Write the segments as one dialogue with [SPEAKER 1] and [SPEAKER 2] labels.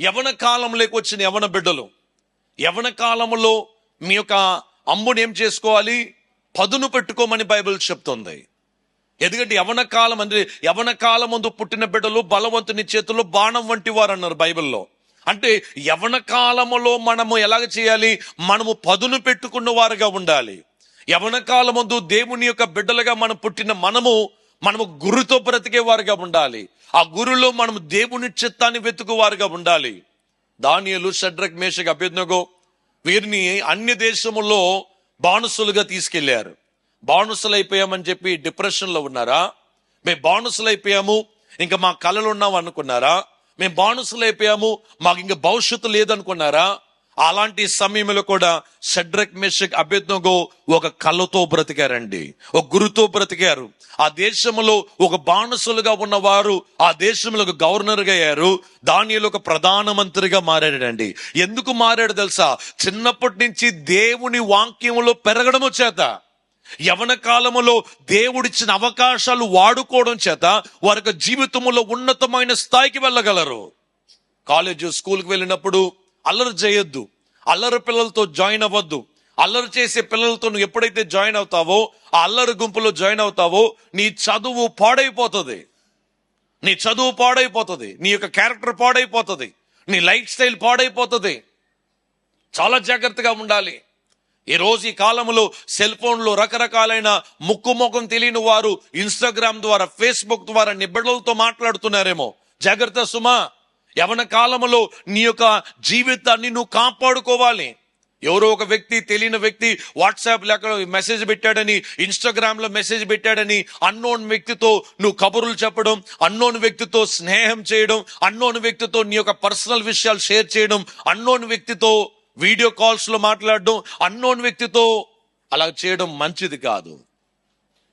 [SPEAKER 1] యవన కాలంలోకి వచ్చిన యవన బిడ్డలు. యవన కాలంలో మీ యొక్క అమ్ముని ఏం చేసుకోవాలి? పదును పెట్టుకోమని బైబిల్ చెప్తుంది. ఎందుకంటే యవన కాలం అంటే యవన కాలం ముందు పుట్టిన బిడ్డలు బలవంతుని చేతుల్లో బాణం వంటి వారు అన్నారు బైబిల్లో. అంటే యవన కాలములో మనము ఎలాగ చేయాలి? మనము పదును పెట్టుకున్న వారుగా ఉండాలి. యవన కాలం ముందు దేవుని యొక్క బిడ్డలుగా మనం పుట్టిన మనము మనము గురుతో బ్రతికే వారిగా ఉండాలి. ఆ గురులో మనం దేవుని చిత్తాన్ని వెతుకువారుగా ఉండాలి. దానియలు షడ్రక్ మేషక్ అభ్యర్థనగో వీరిని అన్య దేశములో బానుసులుగా తీసుకెళ్ళారు. బానిసలు అయిపోయామని చెప్పి డిప్రెషన్లో ఉన్నారా? మేము బానిసలు అయిపోయాము ఇంకా మా కళలు ఉన్నాం అనుకున్నారా మేము బానిసలు అయిపోయాము మాకు ఇంకా భవిష్యత్తు లేదనుకున్నారా? అలాంటి సమయంలో కూడా షడ్రక్ మెషక్ అభ్యర్థనగో ఒక కళ్ళతో బ్రతికారండి. ఒక గురుతో బ్రతికారు. ఆ దేశంలో ఒక బానిసలుగా ఉన్నవారు ఆ దేశంలో ఒక గవర్నర్గా అయ్యారు. దానిలో ఒక ప్రధానమంత్రిగా మారాడండి. ఎందుకు మారాడు తెలుసా? చిన్నప్పటి నుంచి దేవుని వాక్యంలో పెరగడము చేత. యవన కాలములో దేవుడిచ్చిన అవకాశాలు వాడుకోవడం చేత వారి జీవితంలో ఉన్నతమైన స్థాయికి వెళ్ళగలరు. కాలేజ్ స్కూల్కి వెళ్ళినప్పుడు అల్లరి చేయొద్దు. అల్లరి పిల్లలతో జాయిన్ అవ్వద్దు. అల్లరి చేసే పిల్లలతో నువ్వు ఎప్పుడైతే జాయిన్ అవుతావో ఆ అల్లరి గుంపులో జాయిన్ అవుతావో నీ చదువు పాడైపోతుంది. నీ చదువు పాడైపోతుంది. నీ యొక్క క్యారెక్టర్ పాడైపోతుంది. నీ లైఫ్ స్టైల్ పాడైపోతుంది. చాలా జాగ్రత్తగా ఉండాలి. ఈ రోజు ఈ కాలంలో సెల్ ఫోన్లో రకరకాలైన ముక్కు ముఖం తెలియని వారు ఇన్స్టాగ్రామ్ ద్వారా ఫేస్బుక్ ద్వారా నిబిడలతో మాట్లాడుతున్నారేమో. జాగ్రత్త సుమా. యవన కాలంలో నీ యొక్క జీవితాన్ని నువ్వు కాపాడుకోవాలి. ఎవరో ఒక వ్యక్తి తెలియని వ్యక్తి వాట్సాప్ లెక్క మెసేజ్ పెట్టాడని ఇన్స్టాగ్రామ్లో మెసేజ్ పెట్టాడని అన్నోన్ వ్యక్తితో నువ్వు కబుర్లు చెప్పడం అన్నోన్ వ్యక్తితో స్నేహం చేయడం అన్నోన్ వ్యక్తితో నీ యొక్క పర్సనల్ విషయాలు షేర్ చేయడం అన్నోన్ వ్యక్తితో వీడియో కాల్స్లో మాట్లాడడం అన్నోన్ వ్యక్తితో అలా చేయడం మంచిది కాదు.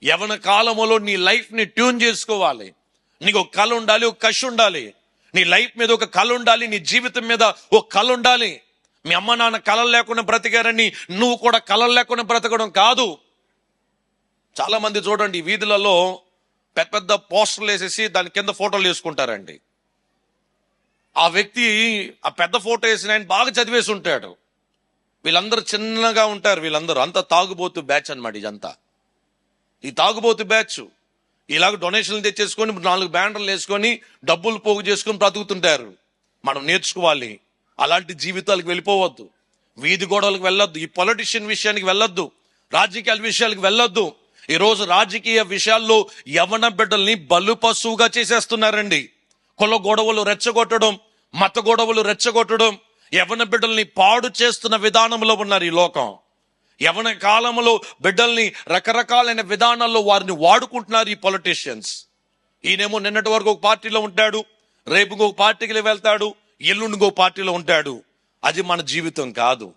[SPEAKER 1] యవన కాలంలో నీ లైఫ్ని ట్యూన్ చేసుకోవాలి. నీకు ఒక కళ ఉండాలి ఒక కష్ ఉండాలి. నీ లైఫ్ మీద ఒక కళ ఉండాలి నీ జీవితం మీద ఒక కళ ఉండాలి. మీ అమ్మ నాన్న కళలు లేకుండా బ్రతికారని నువ్వు కూడా కళలు లేకుండా బ్రతకడం కాదు. చాలా మంది చూడండి వీధులలో పెద్ద పెద్ద పోస్టర్లు వేసేసి దాని కింద ఫోటోలు వేసుకుంటారండి ఆ వ్యక్తి ఆ పెద్ద ఫోటో వేసిన ఆయన బాగా చదివేసి ఉంటాడు. వీళ్ళందరూ చిన్నగా ఉంటారు వీళ్ళందరూ. అంతా తాగుబోతు బ్యాచ్ అనమాట ఇదంతా. ఈ తాగుబోతు బ్యాచ్ ఇలాగ డొనేషన్లు తెచ్చేసుకొని నాలుగు బ్యానర్లు వేసుకొని డబ్బులు పోగు చేసుకొని బ్రతుకుతుంటారు. మనం నేర్చుకోవాలి. అలాంటి జీవితాలకు వెళ్ళిపోవద్దు. వీధి గోడలకు వెళ్ళొద్దు. ఈ పొలిటిషియన్ విషయానికి వెళ్ళొద్దు. రాజకీయాల విషయాలకు వెళ్ళొద్దు. ఈరోజు రాజకీయ విషయాల్లో యవన బిడ్డల్ని బలు పశువుగా చేసేస్తున్నారండి. కుల గొడవలు రెచ్చగొట్టడం మత గొడవలు రెచ్చగొట్టడం యవన బిడ్డల్ని పాడు చేస్తున్న విధానంలో ఉన్నారు ఈ లోకం. యవన కాలంలో బిడ్డల్ని రకరకాలైన విధానాల్లో వారిని వాడుకుంటున్నారు ఈ పొలిటీషియన్స్ ఈయనేమో నిన్నటి వరకు ఒక పార్టీలో ఉంటాడు రేపు ఇంకొక పార్టీకి వెళ్తాడు ఎల్లుండి ఇంకో పార్టీలో ఉంటాడు. అది మన జీవితం కాదు.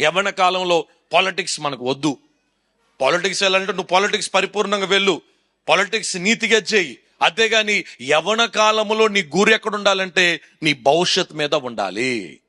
[SPEAKER 1] యవన కాలంలో పాలిటిక్స్ మనకు వద్దు. పాలిటిక్స్ వెళ్ళాలంటే నువ్వు పాలిటిక్స్ పరిపూర్ణంగా వెళ్ళు. పాలిటిక్స్ నీతిగా చేయి. అంతేగాని యవన కాలంలో నీ గురి ఎక్కడ ఉండాలంటే నీ భవిష్యత్ మీద ఉండాలి.